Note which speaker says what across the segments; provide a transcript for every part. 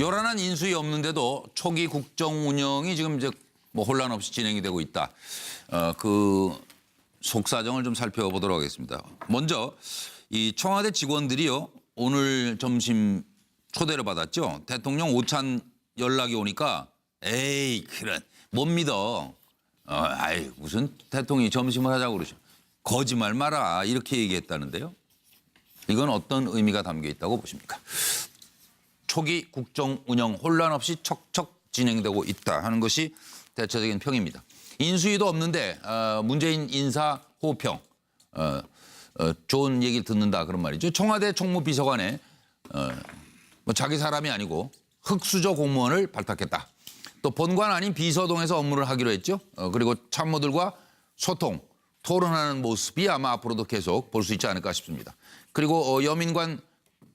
Speaker 1: 요란한 인수위 없는데도 초기 국정 운영이 지금 이제 뭐 혼란 없이 진행이 되고 있다. 어, 그 속사정을 좀 살펴보도록 하겠습니다. 먼저 이 청와대 직원들이요 오늘 점심 초대를 받았죠. 대통령 오찬 연락이 오니까 에이 그런 못 믿어. 어, 아이 무슨 대통령이 점심을 하자고 그러죠. 거짓말 마라 이렇게 얘기했다는데요. 이건 어떤 의미가 담겨 있다고 보십니까? 초기 국정 운영 혼란 없이 척척 진행되고 있다 하는 것이 대체적인 평입니다. 인수위도 없는데 어, 문재인 인사 호평 어, 어, 좋은 얘기를 듣는다 그런 말이죠. 청와대 총무비서관에 어, 뭐 자기 사람이 아니고 흑수저 공무원을 발탁했다. 또 본관 아닌 비서동에서 업무를 하기로 했죠. 어, 그리고 참모들과 소통, 토론하는 모습이 아마 앞으로도 계속 볼 수 있지 않을까 싶습니다. 그리고 어, 여민관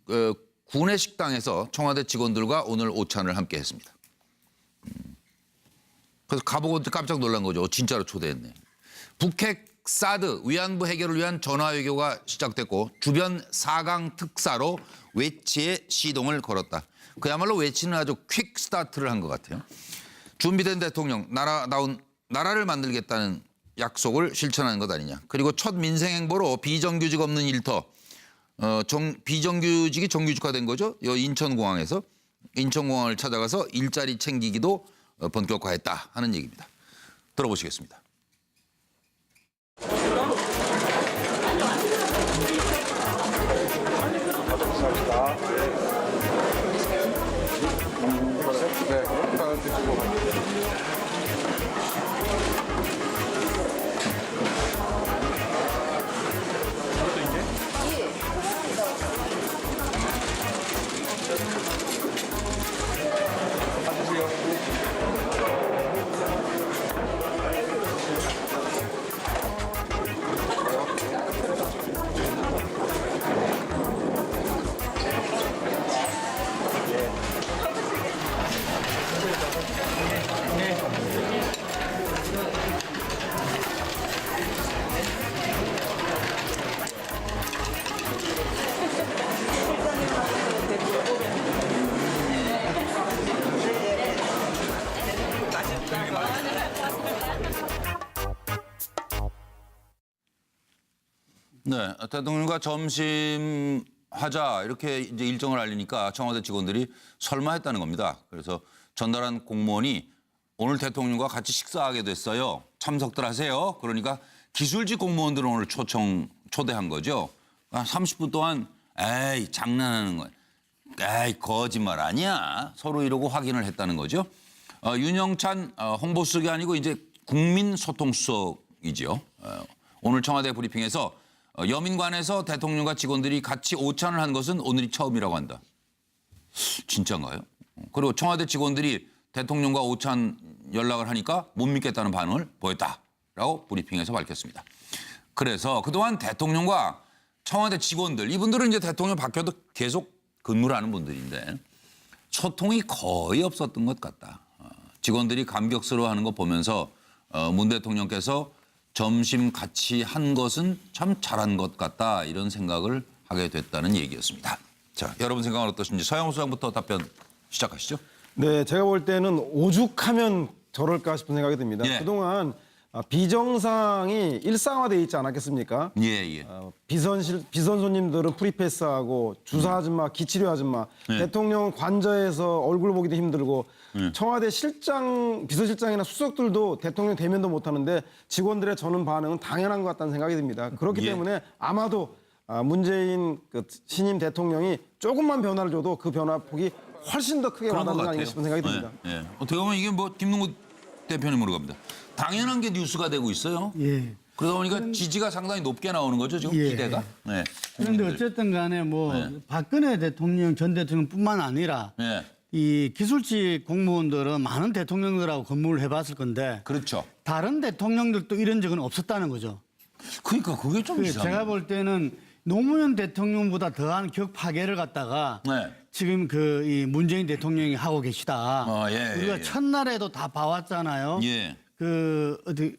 Speaker 1: 어, 구내 식당에서 청와대 직원들과 오늘 오찬을 함께 했습니다. 음. 그래서 가보고 깜짝 놀란 거죠. 어, 진짜로 초대했네. 북핵 사드 위안부 해결을 위한 전화 외교가 시작됐고 주변 4강 특사로 외치에 시동을 걸었다. 그야말로 외치는 아주 퀵 스타트를 한 것 같아요. 준비된 대통령 나라다운 나라를 만들겠다는 약속을 실천하는 것 아니냐. 그리고 첫 민생 행보로 비정규직 없는 일터 어, 정, 비정규직이 정규직화된 거죠. 요 인천공항에서 인천공항을 찾아가서 일자리 챙기기도 어, 본격화했다 하는 얘기입니다. 들어보시겠습니다. 네, 대통령과 점심 하자 이렇게 이제 일정을 알리니까 청와대 직원들이 설마 했다는 겁니다. 그래서 전달한 공무원이 오늘 대통령과 같이 식사하게 됐어요. 참석들 하세요. 그러니까 기술직 공무원들은 오늘 초청 초대한 거죠. 한 30분 동안 에이 장난하는 거야. 에이 거짓말 아니야. 서로 이러고 확인을 했다는 거죠. 어, 윤영찬 어, 홍보수석이 아니고 이제 국민소통수석이죠. 어, 오늘 청와대 브리핑에서 어, 여민관에서 대통령과 직원들이 같이 오찬을 한 것은 오늘이 처음이라고 한다. 진짜인가요? 그리고 청와대 직원들이 대통령과 오찬 연락을 하니까 못 믿겠다는 반응을 보였다라고 브리핑에서 밝혔습니다. 그래서 그동안 대통령과 청와대 직원들 이분들은 이제 대통령 바뀌어도 계속 근무를 하는 분들인데 소통이 거의 없었던 것 같다. 어, 직원들이 감격스러워하는 거 보면서 어, 문 대통령께서 점심 같이 한 것은 참 잘한 것 같다 이런 생각을 하게 됐다는 얘기였습니다. 자, 여러분 생각은 어떠신지 서영호 소장부터 답변 시작하시죠.
Speaker 2: 네, 제가 볼 때는 오죽하면 저럴까 싶은 생각이 듭니다.
Speaker 1: 예.
Speaker 2: 그동안 아, 비정상이 일상화돼 있지 않았겠습니까?
Speaker 1: 예, 예.
Speaker 2: 어, 비선 실 비선 손님들은 프리패스하고 주사 아줌마, 기치료 아줌마,
Speaker 1: 예.
Speaker 2: 대통령 관저에서 얼굴 보기도 힘들고
Speaker 1: 예.
Speaker 2: 청와대 실장, 비서실장이나 수석들도 대통령 대면도 못 하는데 직원들의 저는 반응은 당연한 것 같다는 생각이 듭니다. 그렇기
Speaker 1: 예.
Speaker 2: 때문에 아마도 아, 문재인 그 신임 대통령이 조금만 변화를 줘도 그 변화 폭이 훨씬 더 크게 와닿는 거. 아닌가 싶은 생각이 듭니다.
Speaker 1: 예, 예. 어떻게 보면 이게 뭐 김능구 대표님으로 갑니다. 당연한 게 뉴스가 되고 있어요.
Speaker 3: 예.
Speaker 1: 그러다 보니까 지지가 상당히 높게 나오는 거죠 지금
Speaker 3: 예.
Speaker 1: 기대가. 네.
Speaker 3: 그런데. 어쨌든 간에 뭐
Speaker 1: 네.
Speaker 3: 박근혜 대통령 전 대통령뿐만 아니라
Speaker 1: 예.
Speaker 3: 이 기술직 공무원들은 많은 대통령들하고 근무를 해봤을 건데
Speaker 1: 그렇죠.
Speaker 3: 다른 대통령들도 이런 적은 없었다는 거죠.
Speaker 1: 그러니까 그게
Speaker 3: 좀그
Speaker 1: 이상해.
Speaker 3: 제가 볼 때는 노무현 대통령보다 더한 격 파괴를 갖다가
Speaker 1: 네.
Speaker 3: 지금 그 이 문재인 대통령이 하고 계시다.
Speaker 1: 어, 예,
Speaker 3: 우리가
Speaker 1: 예, 예.
Speaker 3: 첫날에도 다 봐왔잖아요.
Speaker 1: 예.
Speaker 3: 그 어디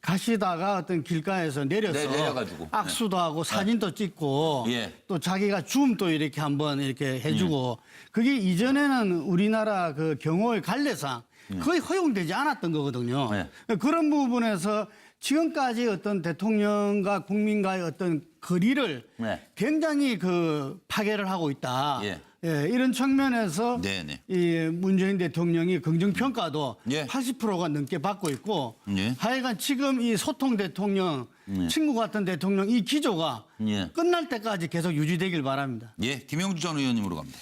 Speaker 3: 가시다가 어떤 길가에서 내려서
Speaker 1: 네, 내려가지고.
Speaker 3: 악수도 하고 사진도 찍고
Speaker 1: 예.
Speaker 3: 또 자기가 줌도 이렇게 한번 이렇게 해주고 그게 이전에는 우리나라 그 경호의 관례상 거의 허용되지 않았던 거거든요.
Speaker 1: 네.
Speaker 3: 그런 부분에서 지금까지 어떤 대통령과 국민과의 어떤 거리를
Speaker 1: 네.
Speaker 3: 굉장히 그 파괴를 하고 있다.
Speaker 1: 예.
Speaker 3: 예, 이런 측면에서
Speaker 1: 네네.
Speaker 3: 이 문재인 대통령이 긍정 평가도
Speaker 1: 예.
Speaker 3: 80%가 넘게 받고 있고
Speaker 1: 예.
Speaker 3: 하여간 지금 이 소통 대통령, 친구 같은 대통령 이 기조가
Speaker 1: 예.
Speaker 3: 끝날 때까지 계속 유지되길 바랍니다.
Speaker 1: 예, 김영주 전 의원님으로 갑니다.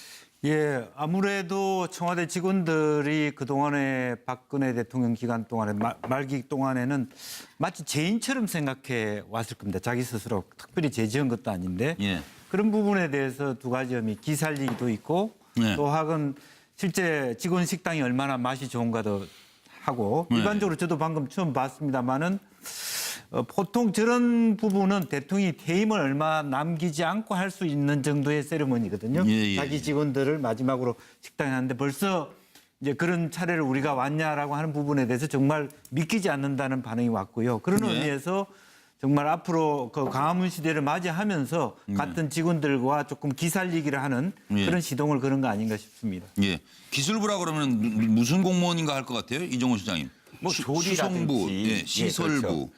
Speaker 4: 예, 아무래도 청와대 직원들이 그동안에 박근혜 대통령 기간 동안에 말, 말기 동안에는 마치 죄인처럼 생각해 왔을 겁니다. 자기 스스로 특별히 죄 지은 것도 아닌데
Speaker 1: 예.
Speaker 4: 그런 부분에 대해서 두 가지 점이 기살리기도 있고
Speaker 1: 네.
Speaker 4: 또 하건 실제 직원 식당이 얼마나 맛이 좋은가도 하고
Speaker 1: 네.
Speaker 4: 일반적으로 저도 방금 처음 봤습니다마는 어, 보통 저런 부분은 대통령이 퇴임을 얼마 남기지 않고 할 수 있는 정도의 세리머니거든요.
Speaker 1: 예, 예,
Speaker 4: 자기
Speaker 1: 예.
Speaker 4: 직원들을 마지막으로 식당에 하는데 벌써 이제 그런 차례를 우리가 왔냐라고 하는 부분에 대해서 정말 믿기지 않는다는 반응이 왔고요. 그런
Speaker 1: 네.
Speaker 4: 의미에서 정말 앞으로 그 광화문 시대를 맞이하면서 같은 직원들과 조금 기살리기를 하는
Speaker 1: 예.
Speaker 4: 그런 시동을 거는 거 아닌가 싶습니다.
Speaker 1: 예. 기술부라 그러면 누- 무슨 공무원인가 할 것 같아요, 이종호 시장님.
Speaker 5: 뭐
Speaker 1: 수-
Speaker 5: 조리라든지
Speaker 1: 수송부, 예,
Speaker 5: 예,
Speaker 1: 시설부.
Speaker 5: 그렇죠.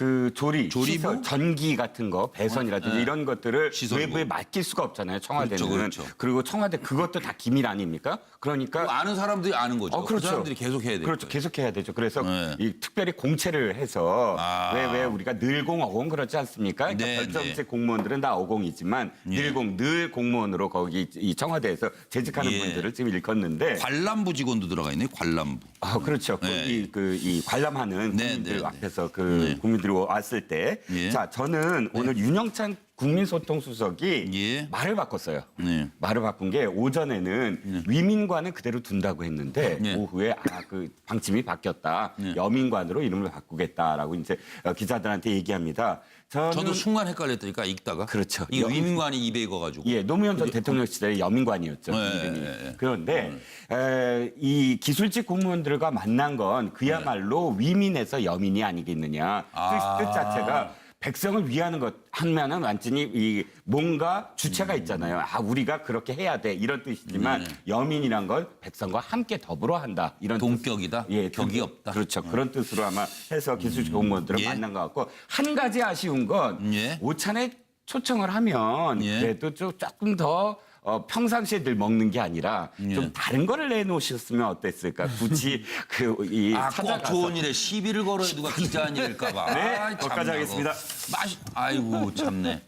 Speaker 5: 그 조리,
Speaker 1: 조리부?
Speaker 5: 시설, 전기 같은 거, 배선이라든지
Speaker 1: 예.
Speaker 5: 이런 것들을
Speaker 1: 시설부.
Speaker 5: 외부에 맡길 수가 없잖아요. 청와대는.
Speaker 1: 그렇죠, 그렇죠.
Speaker 5: 리고 청와대 그것도 다 기밀 아닙니까? 그러니까
Speaker 1: 그거 아는 사람들이 아는 거죠.
Speaker 5: 어, 그렇죠.
Speaker 1: 그 사람들이 계속 해야 돼요.
Speaker 5: 그렇죠. 계속 해야 되죠. 그래서
Speaker 1: 네.
Speaker 5: 이 특별히 공채를 해서
Speaker 1: 아.
Speaker 5: 왜, 왜 우리가 늘공 어공 그렇지 않습니까? 그러니까
Speaker 1: 네,
Speaker 5: 별정직
Speaker 1: 네.
Speaker 5: 공무원들은 다 어공이지만
Speaker 1: 예.
Speaker 5: 늘공 늘 공무원으로 거기 이 청와대에서 재직하는
Speaker 1: 예.
Speaker 5: 분들을 지금 일컫는데
Speaker 1: 관람부 직원도 들어가 있네요. 관람부.
Speaker 5: 아, 그렇죠.
Speaker 1: 네.
Speaker 5: 이, 그, 이 관람하는
Speaker 1: 네,
Speaker 5: 국민들
Speaker 1: 네, 네.
Speaker 5: 앞에서 그
Speaker 1: 네.
Speaker 5: 국민들 이 왔을 때.
Speaker 1: 예.
Speaker 5: 자, 저는 오늘 윤영찬 국민소통수석이
Speaker 1: 예.
Speaker 5: 말을 바꿨어요.
Speaker 1: 네.
Speaker 5: 말을 바꾼 게 오전에는 위민관은 그대로 둔다고 했는데
Speaker 1: 예.
Speaker 5: 오후에 아, 그 방침이 바뀌었다.
Speaker 1: 예.
Speaker 5: 여민관으로 이름을 바꾸겠다라고 이제 어, 기자들한테 얘기합니다. 저는
Speaker 1: 저도 순간 헷갈렸다니까 읽다가.
Speaker 5: 그렇죠.
Speaker 1: 이
Speaker 5: 여-
Speaker 1: 위민관이 입에 익어가지고.
Speaker 5: 예, 노무현 전 대통령 시절에 여민관이었죠.
Speaker 1: 네. 네, 네.
Speaker 5: 그런데 에, 이 기술직 공무원들과 만난 건 그야말로 위민에서 여민이 아니겠느냐.
Speaker 1: 아.
Speaker 5: 뜻, 뜻 자체가 백성을 위하는 것 하면은 완전히 이 뭔가 주체가 있잖아요. 아 우리가 그렇게 해야 돼 이런 뜻이지만
Speaker 1: 네.
Speaker 5: 여민이란 건 백성과 함께 더불어 한다 이런 뜻.
Speaker 1: 동격이다? 격이
Speaker 5: 동-
Speaker 1: 없다?
Speaker 5: 그렇죠. 그런 뜻으로 아마 해서 기술직 공무원들을
Speaker 1: 예.
Speaker 5: 만난 것 같고 한 가지 아쉬운 건
Speaker 1: 예.
Speaker 5: 오찬에 초청을 하면
Speaker 1: 예.
Speaker 5: 그래도 좀 조금 더 어, 평상시에 늘 먹는 게 아니라
Speaker 1: 예.
Speaker 5: 좀 다른 거를 내놓으셨으면 어땠을까? 굳이 그이
Speaker 1: 아, 꼭
Speaker 5: 찾아가서
Speaker 1: 좋은 일에 시비를 걸어야 누가 기자한 일일까봐.
Speaker 5: 네, 거기까지 하겠습니다.
Speaker 1: 맛이, 아이고, 참네.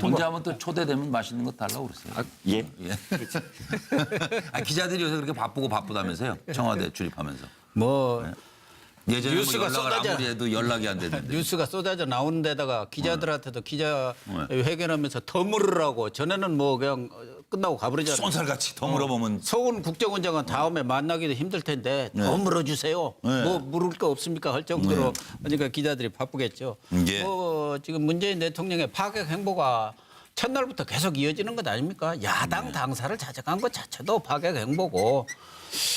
Speaker 1: 언제 한번 또 초대되면 맛있는 거 달라고 그랬어요.
Speaker 5: 아, 예.
Speaker 1: 예. 아, 기자들이 요새 그렇게 바쁘고 바쁘다면서요? 청와대 출입하면서.
Speaker 6: 뭐
Speaker 1: 예전에 뭐
Speaker 6: 뉴스가
Speaker 1: 연락을
Speaker 6: 쏟아져-
Speaker 1: 아무리 해도 연락이 안 되는데.
Speaker 6: 뉴스가 쏟아져 나오는 데다가 기자들한테도 기자
Speaker 1: 네.
Speaker 6: 회견하면서 더 물으라고 전에는 뭐 그냥 끝나고 가버리잖아요.
Speaker 1: 쏜살같이 더 물어보면
Speaker 6: 서훈 국정원장은 다음에 만나기도 힘들 텐데 더
Speaker 1: 네.
Speaker 6: 물어주세요.
Speaker 1: 네.
Speaker 6: 뭐 물을 거 없습니까 할 정도로 그러니까 기자들이 바쁘겠죠.
Speaker 1: 예.
Speaker 6: 뭐 지금 문재인 대통령의 파격 행보가 첫날부터 계속 이어지는 것 아닙니까? 야당
Speaker 1: 네.
Speaker 6: 당사를 찾아간 것 자체도 파격 행보고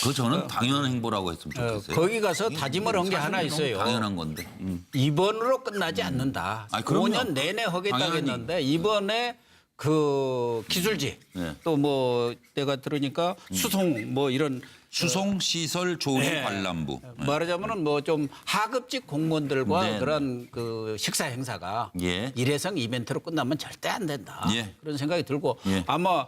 Speaker 1: 그 저는 당연한 행보라고 했으면
Speaker 6: 어,
Speaker 1: 좋겠어요.
Speaker 6: 거기 가서 다짐을 한게 하나
Speaker 1: 사실은 너무
Speaker 6: 있어요.
Speaker 1: 당연한 건데. 음.
Speaker 6: 이번으로 끝나지 않는다.
Speaker 1: 아니, 그럼요.
Speaker 6: 5년 내내 하겠다고
Speaker 1: 당연히.
Speaker 6: 했는데 이번에 그 기술지
Speaker 1: 네.
Speaker 6: 또 뭐 내가 들으니까 수송 뭐 이런
Speaker 1: 수송 시설 조리
Speaker 6: 네.
Speaker 1: 관람부.
Speaker 6: 말하자면은 뭐 좀 하급직 공무원들과
Speaker 1: 네,
Speaker 6: 그런 그 식사 행사가
Speaker 1: 예.
Speaker 6: 일회성 이벤트로 끝나면 절대 안 된다.
Speaker 1: 예.
Speaker 6: 그런 생각이 들고
Speaker 1: 예.
Speaker 6: 아마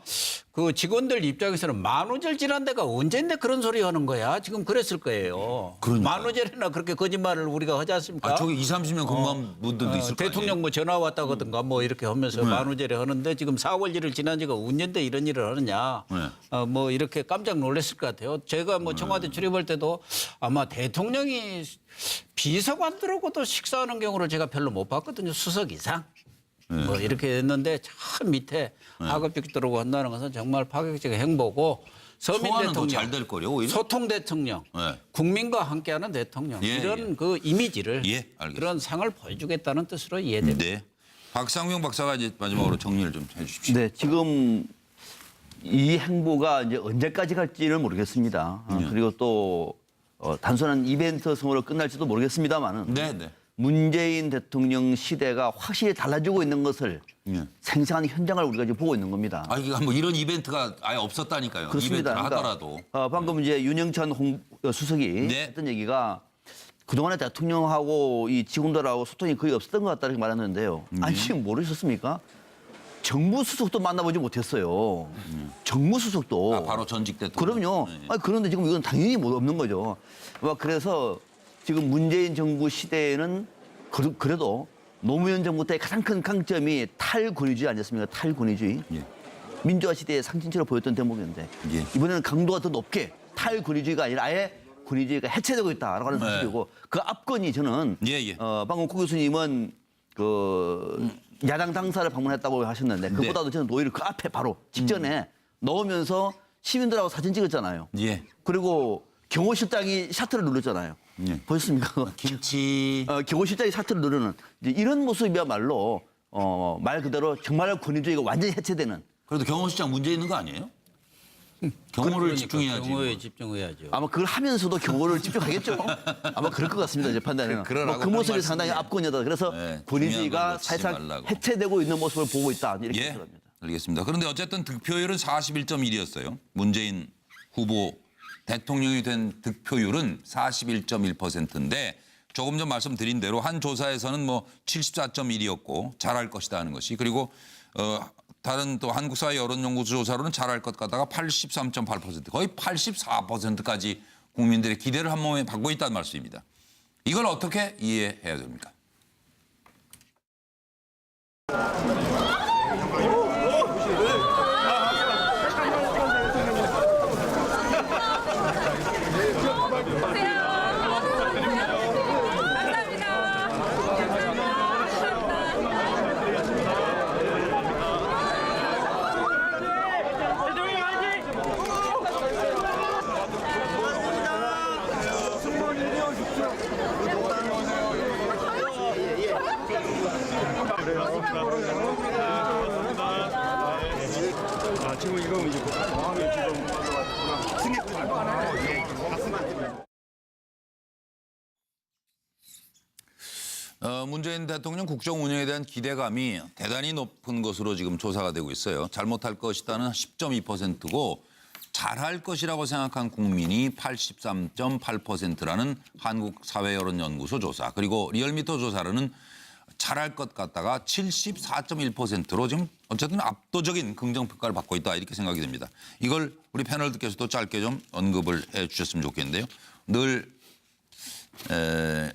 Speaker 6: 그 직원들 입장에서는 만우절 지난 데가 언젠데 그런 소리 하는 거야. 지금 그랬을 거예요.
Speaker 1: 그러니까요.
Speaker 6: 만우절이나 그렇게 거짓말을 우리가 하지 않습니까?
Speaker 1: 아, 저기 2, 30년 근무한 분들도
Speaker 6: 어,
Speaker 1: 있을 거
Speaker 6: 대통령? 뭐 전화 왔다거든가 뭐 이렇게 하면서
Speaker 1: 네.
Speaker 6: 만우절에 하는데 지금 4월 1일 지난 지가 언젠데 이런 일을 하느냐.
Speaker 1: 네.
Speaker 6: 어, 뭐 이렇게 깜짝 놀랐을 것 같아요. 제가 뭐 청와대 출입할 때도 아마 대통령이 비서관들하고도 식사하는 경우를 제가 별로 못 봤거든요. 수석 이상.
Speaker 1: 네.
Speaker 6: 뭐 이렇게 했는데 저 밑에 하급직들하고 한다는 것은 정말 파격적인 행보고 서민
Speaker 1: 소화는 더
Speaker 6: 대통령,
Speaker 1: 잘 될 거요 오히려.
Speaker 6: 소통 대통령,
Speaker 1: 네.
Speaker 6: 국민과 함께하는 대통령
Speaker 1: 예,
Speaker 6: 이런
Speaker 1: 예.
Speaker 6: 그 이미지를
Speaker 1: 예, 알겠습니다.
Speaker 6: 그런 상을 보여주겠다는 뜻으로 이해됩니다.
Speaker 1: 네. 박상명 박사가 이제 마지막으로 정리를 좀 해주십시오.
Speaker 7: 네, 지금 이 행보가 이제 언제까지 갈지는 모르겠습니다. 아,
Speaker 1: 네.
Speaker 7: 그리고 또 어, 단순한 이벤트 성으로 끝날지도 모르겠습니다만은
Speaker 1: 네, 네.
Speaker 7: 문재인 대통령 시대가 확실히 달라지고 있는 것을
Speaker 1: 예.
Speaker 7: 생생한 현장을 우리가 지금 보고 있는 겁니다.
Speaker 1: 아 이게 뭐 이런 이벤트가 아예 없었다니까요.
Speaker 7: 그렇습니다.
Speaker 1: 이벤트를
Speaker 7: 그러니까,
Speaker 1: 하더라도.
Speaker 7: 어, 방금 이제 윤영찬 홍, 어, 수석이
Speaker 1: 네.
Speaker 7: 했던 얘기가 그동안에 대통령하고 이 직원들하고 소통이 거의 없었던 것 같다는 말했는데요.
Speaker 1: 음.
Speaker 7: 아니 지금 모르셨습니까? 정무 수석도 만나보지 못했어요. 정무 수석도.
Speaker 1: 음. 아, 바로 전직 대통령.
Speaker 7: 그럼요.
Speaker 1: 네.
Speaker 7: 아니, 그런데 지금 이건 당연히 못 없는 거죠. 막 그래서 지금 문재인 정부 시대에는 그- 그래도 노무현 정부 때 가장 큰 강점이 탈권위주의 아니었습니까? 탈권위주의.
Speaker 1: 예.
Speaker 7: 민주화 시대의 상징처럼 보였던 대목이었는데
Speaker 1: 예.
Speaker 7: 이번에는 강도가 더 높게 탈권위주의가 아니라 아예 권위주의가 해체되고 있다라고 하는
Speaker 1: 네.
Speaker 7: 사실이고 그 앞건이 저는
Speaker 1: 예, 예.
Speaker 7: 어, 방금 고 교수님은 그 야당 당사를 방문했다고 하셨는데 그보다도 저는 오히려 그 앞에 바로 직전에 넣으면서 시민들하고 사진 찍었잖아요.
Speaker 1: 예.
Speaker 7: 그리고 경호실장이 샤트를 누르잖아요.
Speaker 1: 예.
Speaker 7: 보셨습니까?
Speaker 1: 김치.
Speaker 7: 어, 경호실장이 샤트를 누르는 이제 이런 모습이야말로 어, 말 그대로 정말 권위주의가 완전히 해체되는
Speaker 1: 그래도 경호실장 문제 있는 거 아니에요? 경호를 집중해야지.
Speaker 6: 그러니까 경호에 집중해야죠.
Speaker 7: 아마 그걸 하면서도 경호를 집중하겠죠. 아마 그럴 것 같습니다. 제 판단에는.
Speaker 1: 그- 그러라고
Speaker 7: 뭐 그 모습이 상당히
Speaker 1: 말씀이에요.
Speaker 7: 압권이다. 그래서
Speaker 1: 네, 중요한
Speaker 7: 권위주의가
Speaker 1: 놓치지
Speaker 7: 사실상
Speaker 1: 말라고.
Speaker 7: 해체되고 있는 모습을 보고 있다. 이렇게
Speaker 1: 예.
Speaker 7: 생각합니다.
Speaker 1: 알겠습니다. 그런데 어쨌든 득표율은 41.1이었어요. 문재인 후보 대통령이 된 득표율은 41.1%인데 조금 전 말씀드린 대로 한 조사에서는 뭐 74.1이었고 잘할 것이다 하는 것이 그리고 어 다른 또 한국사회 여론연구소 조사로는 잘할 것 같다가 83.8% 거의 84%까지 국민들의 기대를 한 몸에 받고 있다는 말씀입니다. 이걸 어떻게 이해해야 됩니까? 어, 문재인 대통령 국정 운영에 대한 기대감이 대단히 높은 것으로 지금 조사가 되고 있어요. 잘못할 것이다는 10.2%고 잘할 것이라고 생각한 국민이 83.8%라는 한국 사회 여론 연구소 조사 그리고 리얼미터 조사로는 잘할 것 같다가 74.1%로 지금 어쨌든 압도적인 긍정 평가를 받고 있다 이렇게 생각이 됩니다. 이걸 우리 패널들께서도 짧게 좀 언급을 해 주셨으면 좋겠는데요. 늘 에,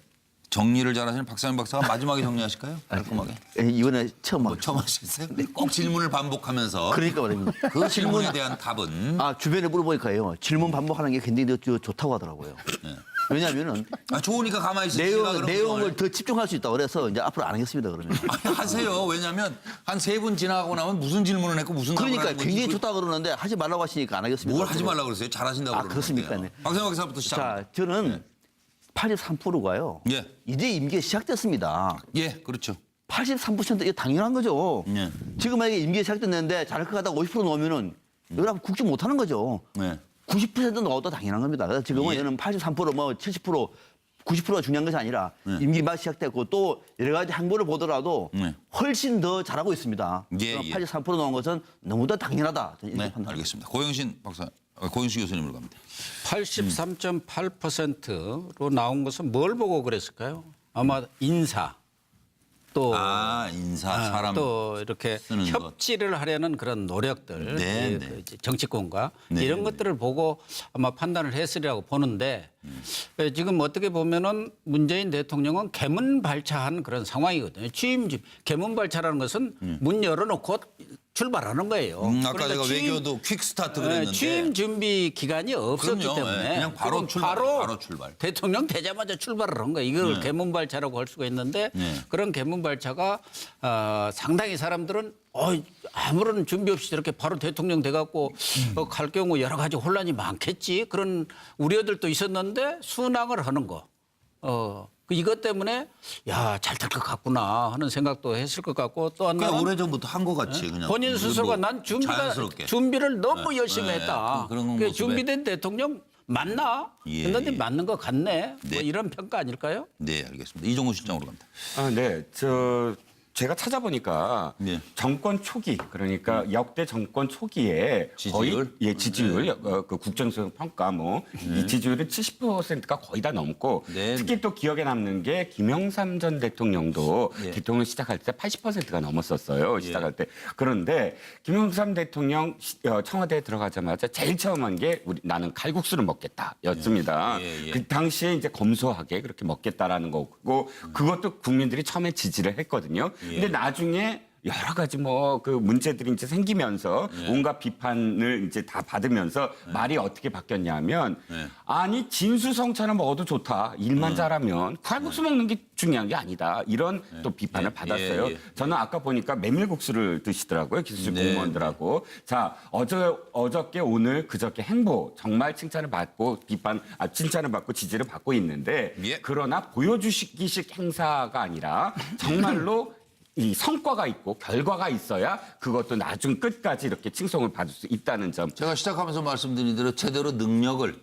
Speaker 1: 정리를 잘하시는 박사님 박사가 마지막에 정리하실까요? 깔끔하게.
Speaker 7: 예, 이번에 처음 뭐막
Speaker 1: 처음 하셨어요? 꼭 질문을 반복하면서
Speaker 7: 그러니까 말입니다.
Speaker 1: 그 질문에 대한 답은
Speaker 7: 아 주변에 물어보니까요. 질문 반복하는 게 굉장히 좋- 좋다고 하더라고요. 왜냐하면은
Speaker 1: 아, 좋으니까 가만히 있으시라
Speaker 7: 내용 내용을 더 집중할 수 있다. 고 그래서 이제 앞으로 안 하겠습니다. 그러면.
Speaker 1: 하세요. 왜냐하면 한 세 분 지나가고 나면 무슨 질문을 했고 무슨 답을
Speaker 7: 그러니까
Speaker 1: 하는 건지
Speaker 7: 굉장히
Speaker 1: 그-
Speaker 7: 좋다 그러는데 하지 말라고 하시니까 안 하겠습니다.
Speaker 1: 뭘 하지 말라고 그랬어요? 잘하신다고
Speaker 7: 아,
Speaker 1: 그러는데.
Speaker 7: 그렇습니까? 네.
Speaker 1: 박사님 박사부터 시작.
Speaker 7: 자, 저는 83%가요.
Speaker 1: 예.
Speaker 7: 이제 임기가 시작됐습니다.
Speaker 1: 예, 그렇죠.
Speaker 7: 83% 이게 당연한 거죠.
Speaker 1: 예.
Speaker 7: 지금 만약에 임기가 시작됐는데 잘할 것 같다가 50% 넣으면은 이거 국정 못 하는 거죠.
Speaker 1: 네.
Speaker 7: 90% 넣어도 당연한 겁니다. 그래서 지금은
Speaker 1: 예.
Speaker 7: 저는 83%뭐 70% 90%가 중요한 것이 아니라 임기 막 시작됐고 또 여러 가지 행보를 보더라도
Speaker 1: 네.
Speaker 7: 훨씬 더 잘하고 있습니다.
Speaker 1: 예,
Speaker 7: 그럼
Speaker 1: 예.
Speaker 7: 83% 넣은 것은 너무나 당연하다. 이렇게
Speaker 1: 네,
Speaker 7: 판단합니다.
Speaker 1: 알겠습니다. 고영신 박사, 어, 고영신 교수님으로 갑니다.
Speaker 6: 83.8%로 나온 것은 뭘 보고 그랬을까요? 아마 인사 또
Speaker 1: 아, 인사,
Speaker 6: 아,
Speaker 1: 사람.
Speaker 6: 또 이렇게
Speaker 1: 쓰는 것.
Speaker 6: 협치를 하려는 그런 노력들
Speaker 1: 네,
Speaker 6: 예,
Speaker 1: 네.
Speaker 6: 그 이제 정치권과
Speaker 1: 네,
Speaker 6: 이런
Speaker 1: 네.
Speaker 6: 것들을 보고 아마 판단을 했으리라고 보는데 예, 지금 어떻게 보면은 문재인 대통령은 개문발차한 그런 상황이거든요. 취임 집 개문발차라는 것은 문 열어놓고 출발하는 거예요.
Speaker 1: 음, 아까
Speaker 6: 그러니까
Speaker 1: 제가
Speaker 6: 취임-
Speaker 1: 외교도 퀵 스타트
Speaker 6: 예,
Speaker 1: 그랬는데
Speaker 6: 취임 준비 기간이 없었기
Speaker 1: 그럼요.
Speaker 6: 때문에
Speaker 1: 예, 그냥 바로 출발,
Speaker 6: 바로,
Speaker 1: 바로 출발.
Speaker 6: 대통령 되자마자 출발을 한 거예요. 이걸 개문발차라고 할 수가 있는데
Speaker 1: 네.
Speaker 6: 그런 개문발차가 어, 상당히 사람들은 어, 아무런 준비 없이 저렇게 바로 대통령 돼갖고 어, 갈 경우 여러 가지 혼란이 많겠지 그런 우려들도 있었는데 순항을 하는 거. 어, 그 이것 때문에 야 잘 될 것 같구나 하는 생각도 했을 것 같고 또
Speaker 1: 그냥
Speaker 6: 하나는
Speaker 1: 오래 전부터 한것 같이 그냥
Speaker 6: 본인
Speaker 1: 뭐
Speaker 6: 스스로가 난 준비가
Speaker 1: 자연스럽게.
Speaker 6: 준비를 너무
Speaker 1: 네.
Speaker 6: 열심히
Speaker 1: 네.
Speaker 6: 했다.
Speaker 1: 그- 그런
Speaker 6: 그
Speaker 1: 모습에.
Speaker 6: 준비된 대통령 맞나?
Speaker 1: 예,
Speaker 6: 했는데
Speaker 1: 예.
Speaker 6: 맞는 것 같네. 뭐
Speaker 1: 네.
Speaker 6: 이런 평가 아닐까요?
Speaker 1: 네, 알겠습니다. 이종호 실장으로 갑니다.
Speaker 5: 아, 네. 저 제가 찾아보니까
Speaker 1: 네.
Speaker 5: 정권 초기 그러니까 역대 정권 초기에
Speaker 1: 지지율?
Speaker 5: 거의 예 지지율 어, 그 국정수행 평가 뭐 이 지지율은 70%가 거의 다 넘고
Speaker 1: 네.
Speaker 5: 특히 또 기억에 남는 게 김영삼 전 대통령도
Speaker 1: 예.
Speaker 5: 대통령 시작할 때 80%가 넘었었어요 시작할 때 그런데 김영삼 대통령 시- 어, 청와대에 들어가자마자 제일 처음 한 게 우리 나는 칼국수를 먹겠다였습니다.
Speaker 1: 예, 예.
Speaker 5: 그 당시에 이제 검소하게 그렇게 먹겠다라는 거고 그것도 국민들이 처음에 지지를 했거든요.
Speaker 1: 예.
Speaker 5: 근데 나중에 여러 가지 뭐 그 문제들이 이제 생기면서
Speaker 1: 예.
Speaker 5: 온갖 비판을 이제 다 받으면서 말이 어떻게 바뀌었냐면
Speaker 1: 예.
Speaker 5: 아니 진수성찬을 먹어도 좋다 일만 잘하면 칼국수 먹는 게 중요한 게 아니다 이런 또 비판을
Speaker 1: 예,
Speaker 5: 받았어요.
Speaker 1: 예, 예.
Speaker 5: 저는 아까 보니까 메밀국수를 드시더라고요 기술직
Speaker 1: 네,
Speaker 5: 공무원들하고 자 어저 어저께 오늘 그저께 행보 정말 칭찬을 받고 비판 아 칭찬을 받고 지지를 받고 있는데
Speaker 1: 예.
Speaker 5: 그러나 보여주기식 행사가 아니라 정말로 이 성과가 있고 결과가 있어야 그것도 나중 끝까지 이렇게 칭송을 받을 수 있다는 점.
Speaker 1: 제가 시작하면서 말씀드린 대로 제대로 능력을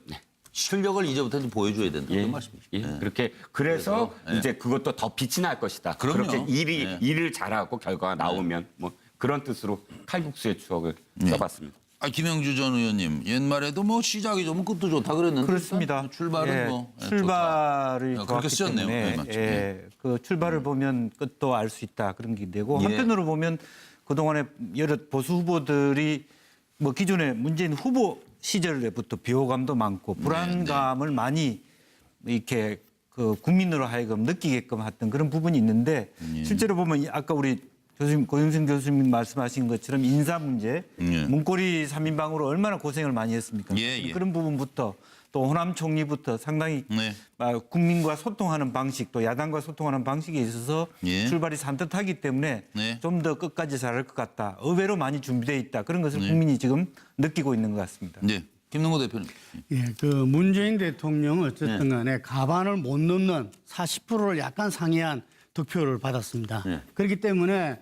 Speaker 1: 실력을 이제부터 좀 보여줘야 된다
Speaker 5: 예,
Speaker 1: 그 말씀이죠.
Speaker 5: 예, 그렇게 그래서
Speaker 1: 그래서, 예.
Speaker 5: 이제 그것도 더 빛이 날 것이다.
Speaker 1: 그럼요.
Speaker 5: 그렇게 일이
Speaker 1: 예.
Speaker 5: 일을 잘하고 결과가 나오면 뭐 그런 뜻으로 칼국수의 추억을 써봤습니다.
Speaker 1: 아, 김영주 전 의원님 옛말에도 뭐 시작이 좋으면 끝도 좋다 그랬는데
Speaker 4: 그렇습니다.
Speaker 1: 일단 출발은
Speaker 4: 예,
Speaker 1: 뭐 예,
Speaker 4: 출발이
Speaker 1: 좋다. 아, 그렇게 쓰였네요. 네, 맞죠.
Speaker 4: 예, 그 출발을 보면 끝도 알 수 있다 그런 게 되고
Speaker 1: 예.
Speaker 4: 한편으로 보면 그동안에 여러 보수 후보들이 뭐 기존에 문재인 후보 시절에부터 비호감도 많고
Speaker 1: 네,
Speaker 4: 불안감을 많이 이렇게 그 국민으로 하여금 느끼게끔 했던 그런 부분이 있는데
Speaker 1: 예.
Speaker 4: 실제로 보면 이 아까 우리 교수님 고영생 교수님 말씀하신 것처럼 인사 문제,
Speaker 1: 예.
Speaker 4: 문고리 3인방으로 얼마나 고생을 많이 했습니까?
Speaker 1: 예, 예.
Speaker 4: 그런 부분부터 또 호남 총리부터 상당히
Speaker 1: 네.
Speaker 4: 아, 국민과 소통하는 방식 또 야당과 소통하는 방식에 있어서
Speaker 1: 예.
Speaker 4: 출발이 산뜻하기 때문에
Speaker 1: 네.
Speaker 4: 좀더 끝까지 잘할 것 같다. 의외로 많이 준비되어 있다. 그런 것을
Speaker 1: 네.
Speaker 4: 국민이 지금 느끼고 있는 것 같습니다.
Speaker 1: 네. 김능호 대표님.
Speaker 3: 예, 그 문재인 대통령은
Speaker 1: 네.
Speaker 3: 어쨌든 간에 가반을 못 넘는 40%를 약간 상회한 득표를 받았습니다.
Speaker 1: 네.
Speaker 3: 그렇기 때문에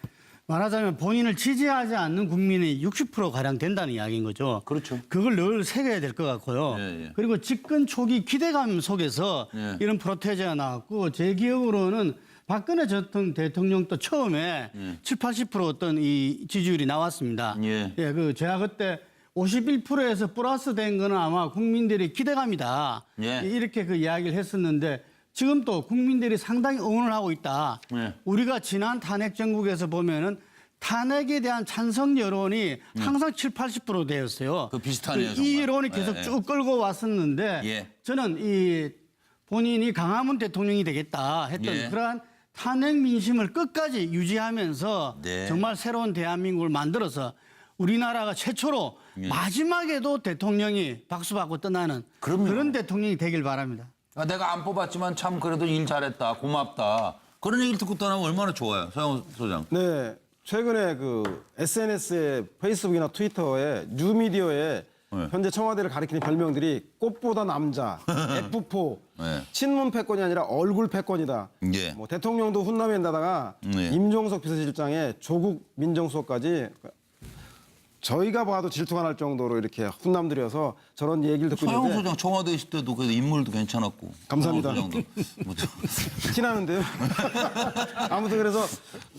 Speaker 3: 말하자면 본인을 지지하지 않는 국민이 60%가량 된다는 이야기인 거죠.
Speaker 1: 그렇죠.
Speaker 3: 그걸 늘 새겨야 될 것 같고요.
Speaker 1: 예, 예.
Speaker 3: 그리고 집권 초기 기대감 속에서
Speaker 1: 예.
Speaker 3: 이런 프로테제가 나왔고 제 기억으로는 박근혜 전 대통령도 처음에 7, 80% 어떤 이 지지율이 나왔습니다.
Speaker 1: 예.
Speaker 3: 예, 그 제가 그때 51%에서 플러스 된 거는 아마 국민들의 기대감이다.
Speaker 1: 예.
Speaker 3: 이렇게 그 이야기를 했었는데 지금 또 국민들이 상당히 응원을 하고 있다.
Speaker 1: 예.
Speaker 3: 우리가 지난 탄핵 전국에서 보면은 탄핵에 대한 찬성 여론이 항상 7, 80% 되었어요.
Speaker 1: 그 비슷하네요,
Speaker 3: 이
Speaker 1: 정말.
Speaker 3: 여론이 계속
Speaker 1: 예, 예.
Speaker 3: 쭉 끌고 왔었는데
Speaker 1: 예.
Speaker 3: 저는 이 본인이 강화문 대통령이 되겠다 했던
Speaker 1: 예.
Speaker 3: 그러한 탄핵 민심을 끝까지 유지하면서
Speaker 1: 네.
Speaker 3: 정말 새로운 대한민국을 만들어서 우리나라가 최초로 마지막에도 대통령이 박수 받고 떠나는
Speaker 1: 예. 그럼요.
Speaker 3: 그런 대통령이 되길 바랍니다.
Speaker 1: 아, 내가 안 뽑았지만 참 그래도 일 잘했다. 고맙다. 그런 얘기를 듣고 떠나면 얼마나 좋아요. 서영 소장.
Speaker 2: 네, 최근에 그 SNS에 페이스북이나 트위터에 뉴미디어에
Speaker 1: 네.
Speaker 2: 현재 청와대를 가리키는 별명들이 꽃보다 남자, F4,
Speaker 1: 네.
Speaker 2: 친문 패권이 아니라 얼굴 패권이다.
Speaker 1: 예.
Speaker 2: 뭐 대통령도 훈남에다가
Speaker 1: 네.
Speaker 2: 임종석 비서실장의 조국 민정수석까지 저희가 봐도 질투가 날 정도로 이렇게 훈남들여서 저런 얘기를 듣고
Speaker 1: 서영
Speaker 2: 있는데
Speaker 1: 소장 청와대 있을 때도 그래도 인물도 괜찮았고.
Speaker 2: 감사합니다.
Speaker 1: 서영 소장도. 뭐 저-
Speaker 2: 티나는데요. 아무튼 그래서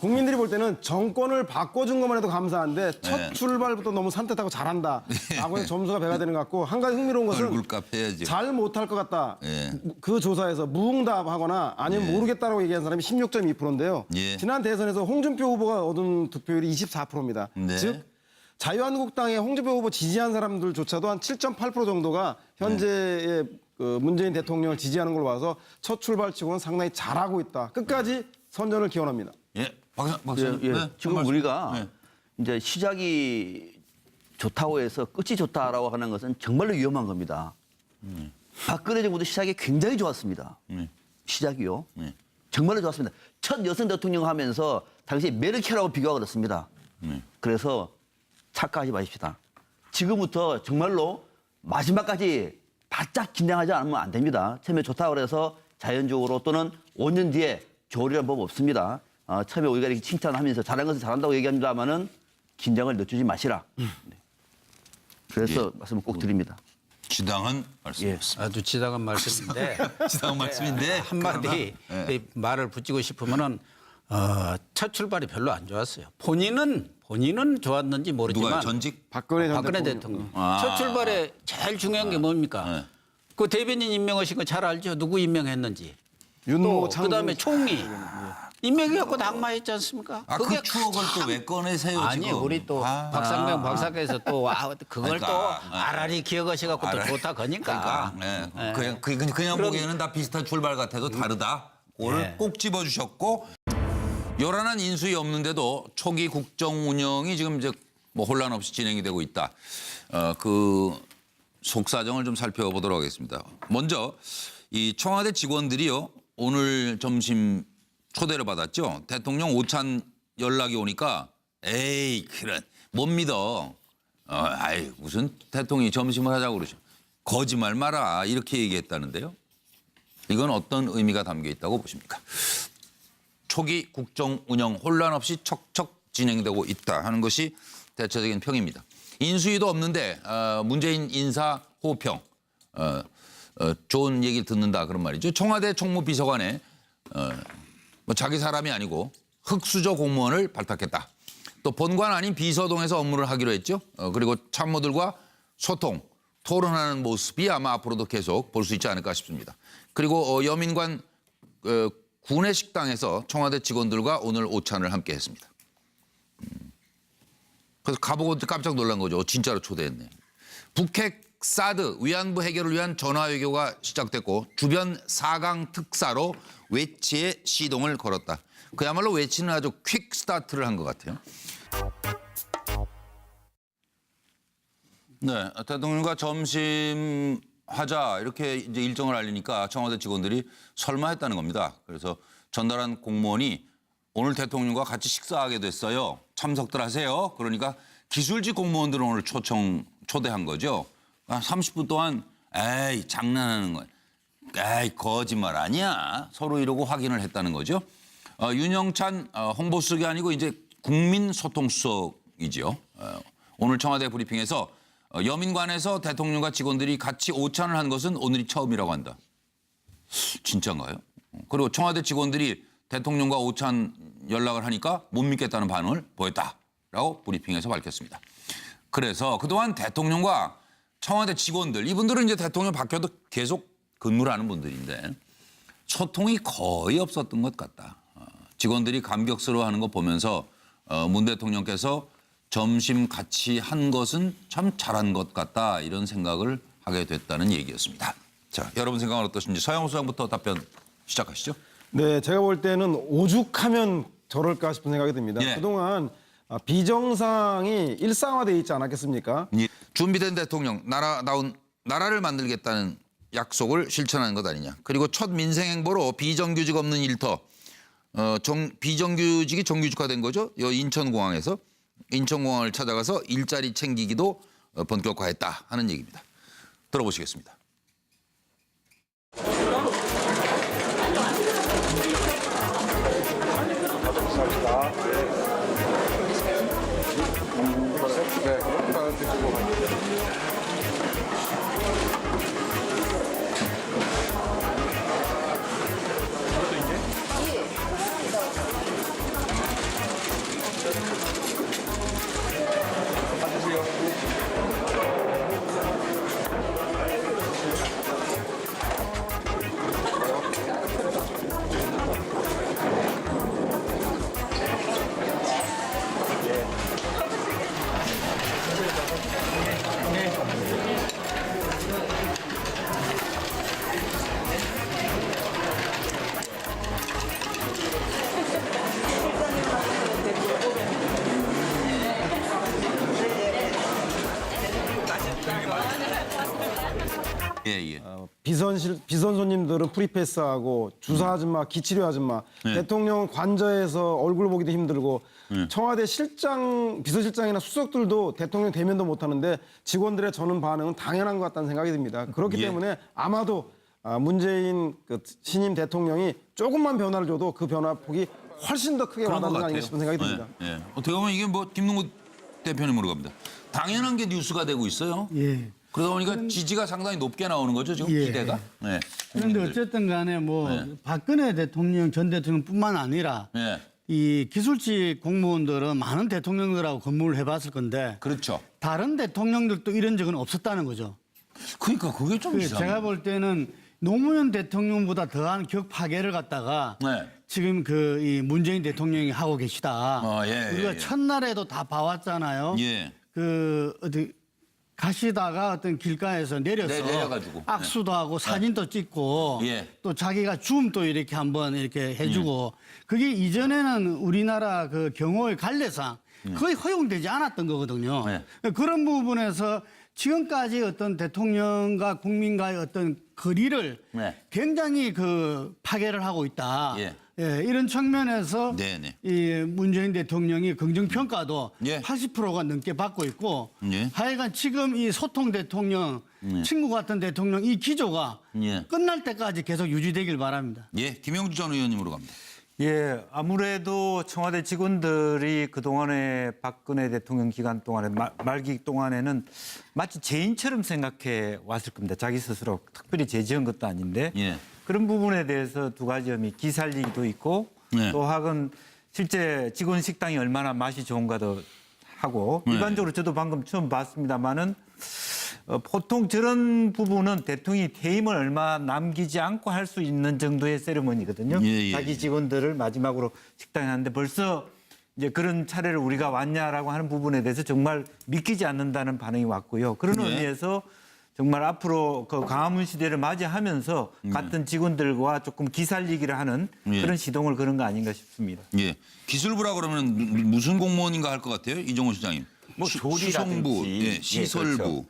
Speaker 2: 국민들이 볼 때는 정권을 바꿔준 것만 해도 감사한데 첫
Speaker 1: 네.
Speaker 2: 출발부터 너무 산뜻하고 잘한다. 라고 해서 점수가 배가 되는 것 같고 한 가지 흥미로운 것은
Speaker 1: 얼굴 값 해야지.
Speaker 2: 잘 못할 것 같다.
Speaker 1: 예.
Speaker 2: 그 조사에서 무응답하거나 아니면 모르겠다라고 얘기한 사람이 16.2%인데요.
Speaker 1: 예.
Speaker 2: 지난 대선에서 홍준표 후보가 얻은 득표율이 24%입니다.
Speaker 1: 네.
Speaker 2: 즉 자유한국당의 홍준표 후보 지지한 사람들조차도 한 7.8% 정도가 현재의 그 문재인 대통령을 지지하는 걸로 봐서 첫 출발치고는 상당히 잘하고 있다. 끝까지 선전을 기원합니다.
Speaker 1: 예. 박사, 박사.
Speaker 7: 예, 예.
Speaker 1: 네,
Speaker 7: 지금
Speaker 1: 한 말씀.
Speaker 7: 우리가
Speaker 1: 네.
Speaker 7: 이제 시작이 좋다고 해서 끝이 좋다라고 하는 것은 정말로 위험한 겁니다. 박근혜 정부도 시작이 굉장히 좋았습니다.
Speaker 1: 네.
Speaker 7: 시작이요.
Speaker 1: 네.
Speaker 7: 정말로 좋았습니다. 첫 여성 대통령 하면서 당시 메르켈하고 비교가 그렇습니다.
Speaker 1: 네.
Speaker 7: 그래서 착각하지 마십시다. 지금부터 정말로 마지막까지 바짝 긴장하지 않으면 안 됩니다. 처음에 좋다고 그래서 자연적으로 또는 5년 뒤에 좋으리란 법 없습니다. 어, 처음에 우리가 이렇게 칭찬하면서 잘한 것을 잘한다고 얘기합니다만은 긴장을 늦추지 마시라. 네. 그래서 말씀을 꼭 드립니다.
Speaker 1: 지당한 말씀이었습니다.
Speaker 6: 아주 지당한 말씀인데
Speaker 1: 지당한 말씀인데
Speaker 6: 한마디
Speaker 1: 그러나, 예.
Speaker 6: 이 말을 붙이고 싶으면은 어, 첫 출발이 별로 안 좋았어요. 본인은 본인은 좋았는지 모르지만
Speaker 1: 누가 전직
Speaker 2: 박근혜 전
Speaker 6: 박근혜
Speaker 2: 대통령.
Speaker 6: 대통령
Speaker 1: 아.
Speaker 6: 첫 출발에 제일 중요한 게 뭡니까?
Speaker 1: 네.
Speaker 6: 그 대변인 임명하신 거 잘 알죠? 누구 임명했는지.
Speaker 2: 윤모 또창
Speaker 6: 그다음에 총리 임명해갖고 낙마했지 않습니까?
Speaker 1: 아, 그 추억을 또 왜 꺼내세요
Speaker 6: 아니
Speaker 1: 지금?
Speaker 6: 우리 또
Speaker 1: 아.
Speaker 6: 박상명 박사께서 또 와, 그걸
Speaker 1: 그러니까,
Speaker 6: 또
Speaker 1: 아.
Speaker 6: 아라리 기억하셔갖고 또. 좋다 거니까.
Speaker 1: 그러니까 네.
Speaker 6: 네.
Speaker 1: 그냥 그- 그냥, 보기에는 다 비슷한 출발 같아도 다르다. 그걸
Speaker 6: 네.
Speaker 1: 꼭 집어주셨고 요란한 인수위 없는데도 초기 국정 운영이 지금 이제 뭐 혼란 없이 진행이 되고 있다. 어, 그 속사정을 좀 살펴보도록 하겠습니다. 먼저 이 청와대 직원들이요 오늘 점심 초대를 받았죠. 대통령 오찬 연락이 오니까 에이 그런 못 믿어. 어, 아이 무슨 대통령이 점심을 하자고 그러죠. 거짓말 마라 이렇게 얘기했다는데요. 이건 어떤 의미가 담겨 있다고 보십니까? 초기 국정 운영 혼란 없이 척척 진행되고 있다 하는 것이 대체적인 평입니다. 인수위도 없는데 어, 문재인 인사 호평 어, 어, 좋은 얘기를 듣는다 그런 말이죠. 청와대 총무비서관에 어, 뭐 자기 사람이 아니고 흑수저 공무원을 발탁했다. 또 본관 아닌 비서동에서 업무를 하기로 했죠. 어, 그리고 참모들과 소통, 토론하는 모습이 아마 앞으로도 계속 볼 수 있지 않을까 싶습니다. 그리고 어, 여민관 어, 구내 식당에서 청와대 직원들과 오늘 오찬을 함께 했습니다. 음. 그래서 가보고 깜짝 놀란 거죠. 진짜로 초대했네. 북핵 사드 위안부 해결을 위한 전화 외교가 시작됐고 주변 사강 특사로 외치의 시동을 걸었다. 그야말로 외치는 아주 퀵 스타트를 한 것 같아요. 네, 대통령과 점심 하자 이렇게 이제 일정을 알리니까 청와대 직원들이 설마 했다는 겁니다. 그래서 전달한 공무원이 오늘 대통령과 같이 식사하게 됐어요. 참석들 하세요. 그러니까 기술직 공무원들은 오늘 초청 초대한 거죠. 한 30분 동안 에이 장난하는 거야. 에이 거짓말 아니야. 서로 이러고 확인을 했다는 거죠. 어, 윤영찬 어, 홍보수석이 아니고 이제 국민소통수석이지요. 어, 오늘 청와대 브리핑에서 어, 여민관에서 대통령과 직원들이 같이 오찬을 한 것은 오늘이 처음이라고 한다. 진짜인가요? 그리고 청와대 직원들이 대통령과 오찬 연락을 하니까 못 믿겠다는 반응을 보였다라고 브리핑에서 밝혔습니다. 그래서 그동안 대통령과 청와대 직원들 이분들은 이제 대통령 바뀌어도 계속 근무를 하는 분들인데 소통이 거의 없었던 것 같다. 어, 직원들이 감격스러워하는 거 보면서 어, 문 대통령께서 점심 같이 한 것은 참 잘한 것 같다 이런 생각을 하게 됐다는 얘기였습니다. 자, 여러분 생각은 어떠신지 서영호 수장부터 답변 시작하시죠.
Speaker 2: 네, 제가 볼 때는 오죽하면 저럴까 싶은 생각이 듭니다.
Speaker 1: 예.
Speaker 2: 그동안 아, 비정상이 일상화돼 있지 않았겠습니까?
Speaker 1: 예. 준비된 대통령 나라 나온 나라를 만들겠다는 약속을 실천하는 것 아니냐. 그리고 첫 민생 행보로 비정규직 없는 일터 어, 정, 비정규직이 정규직화된 거죠. 요 인천공항에서 인천공항을 찾아가서 일자리 챙기기도 어, 본격화했다 하는 얘기입니다. 들어보시겠습니다.
Speaker 2: 비선실 비선 손님들은 프리패스하고 주사 아줌마, 기치료 아줌마, 대통령은 관저에서 얼굴 보기도 힘들고 청와대 실장, 비서실장이나 수석들도 대통령 대면도 못 하는데 직원들의 저는 반응은 당연한 것 같다는 생각이 듭니다. 그렇기
Speaker 1: 예.
Speaker 2: 때문에 아마도 아, 문재인 그 신임 대통령이 조금만 변화를 줘도 그 변화 폭이 훨씬 더 크게 와닿는 거. 아닌가 싶은 생각이 듭니다.
Speaker 1: 예, 예. 어떻게 보면 이게 뭐 김능구 대표님으로 갑니다. 당연한 게 뉴스가 되고 있어요.
Speaker 3: 예.
Speaker 1: 그러다 보니까 지지가 상당히 높게 나오는 거죠 지금
Speaker 3: 예.
Speaker 1: 기대가. 네.
Speaker 3: 그런데
Speaker 1: 국민들.
Speaker 3: 어쨌든 간에 뭐
Speaker 1: 네.
Speaker 3: 박근혜 대통령 전 대통령뿐만 아니라
Speaker 1: 네.
Speaker 3: 이 기술직 공무원들은 많은 대통령들하고 근무를 해봤을 건데
Speaker 1: 그렇죠.
Speaker 3: 다른 대통령들도 이런 적은 없었다는 거죠.
Speaker 1: 그러니까 그게 좀
Speaker 3: 그
Speaker 1: 이상해.
Speaker 3: 제가 볼 때는 노무현 대통령보다 더한 격 파괴를 갖다가
Speaker 1: 네.
Speaker 3: 지금 그 이 문재인 대통령이 하고 계시다.
Speaker 1: 아, 예,
Speaker 3: 우리가
Speaker 1: 예, 예.
Speaker 3: 첫날에도 다 봐왔잖아요.
Speaker 1: 예.
Speaker 3: 그 어디 가시다가 어떤 길가에서 내려서
Speaker 1: 네, 내려가지고.
Speaker 3: 악수도 하고 사진도 찍고
Speaker 1: 예.
Speaker 3: 또 자기가 줌도 이렇게 한번 이렇게 해주고 그게 이전에는 우리나라 그 경호의 관례상 거의 허용되지 않았던 거거든요.
Speaker 1: 네.
Speaker 3: 그런 부분에서 지금까지 어떤 대통령과 국민과의 어떤 거리를
Speaker 1: 네.
Speaker 3: 굉장히 그 파괴를 하고 있다.
Speaker 1: 예.
Speaker 3: 예, 이런 측면에서
Speaker 1: 네네.
Speaker 3: 이 문재인 대통령이 긍정 평가도
Speaker 1: 예.
Speaker 3: 80%가 넘게 받고 있고
Speaker 1: 예.
Speaker 3: 하여간 지금 이 소통 대통령, 친구 같은 대통령 이 기조가
Speaker 1: 예.
Speaker 3: 끝날 때까지 계속 유지되길 바랍니다.
Speaker 1: 예, 김영주 전 의원님으로 갑니다.
Speaker 4: 예, 아무래도 청와대 직원들이 그동안에 박근혜 대통령 기간 동안에 마- 말기 동안에는 마치 죄인처럼 생각해 왔을 겁니다. 자기 스스로 특별히 죄 지은 것도 아닌데
Speaker 1: 예.
Speaker 4: 그런 부분에 대해서 두 가지 점이 기살리기도 있고
Speaker 1: 네.
Speaker 4: 또 학은 실제 직원 식당이 얼마나 맛이 좋은가도 하고
Speaker 1: 네.
Speaker 4: 일반적으로 저도 방금 처음 봤습니다마는 어, 보통 저런 부분은 대통령이 퇴임을 얼마 남기지 않고 할 수 있는 정도의 세리머니거든요.
Speaker 1: 예, 예,
Speaker 4: 자기
Speaker 1: 예.
Speaker 4: 직원들을 마지막으로 식당에 하는데 벌써 이제 그런 차례를 우리가 왔냐라고 하는 부분에 대해서 정말 믿기지 않는다는 반응이 왔고요. 그런
Speaker 1: 네.
Speaker 4: 의미에서 정말 앞으로 그 강화문 시대를 맞이하면서 같은 직원들과 조금 기살리기를 하는
Speaker 1: 예.
Speaker 4: 그런 시동을 거는 거 아닌가 싶습니다.
Speaker 1: 예. 기술부라 그러면 무- 무슨 공무원인가 할 것 같아요, 이종호 시장님.
Speaker 5: 뭐
Speaker 1: 수-
Speaker 5: 조리라든지
Speaker 1: 수송부, 예,
Speaker 5: 예,
Speaker 1: 시설부.
Speaker 5: 그렇죠.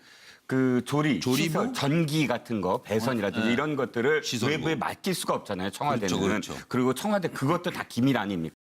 Speaker 5: 그 조리,
Speaker 1: 조리부?
Speaker 5: 시설, 전기 같은 거, 배선이라든지
Speaker 1: 네.
Speaker 5: 이런 것들을
Speaker 1: 시설부.
Speaker 5: 외부에 맡길 수가 없잖아요. 청와대는.
Speaker 1: 그렇죠, 그렇죠.
Speaker 5: 그리고 청와대 그것도 다 기밀 아닙니까?